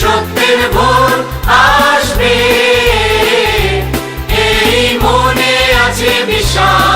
সত্যের ভোর আসবে। এই মনে আছে বিশ্বাস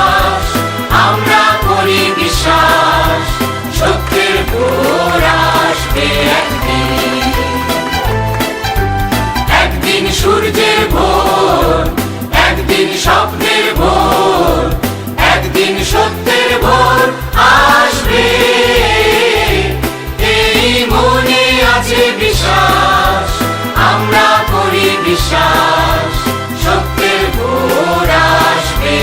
বিশ্বাস সত্যের ভোর আসবে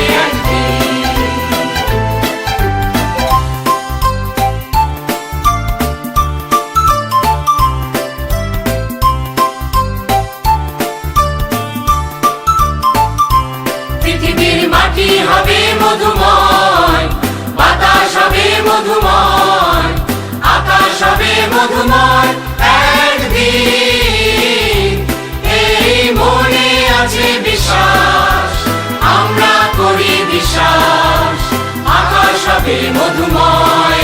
পৃথিবীর মাটি হবে মধুময়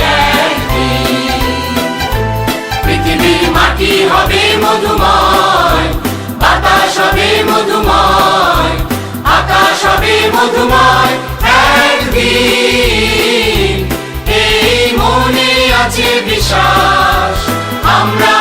পৃথিবী মাটি হবে মধুময়, বাতাস হবে মধুময়, আকাশ হবে মধুময় একদিন। এই মনে আছে বিশ্বাস, আমরা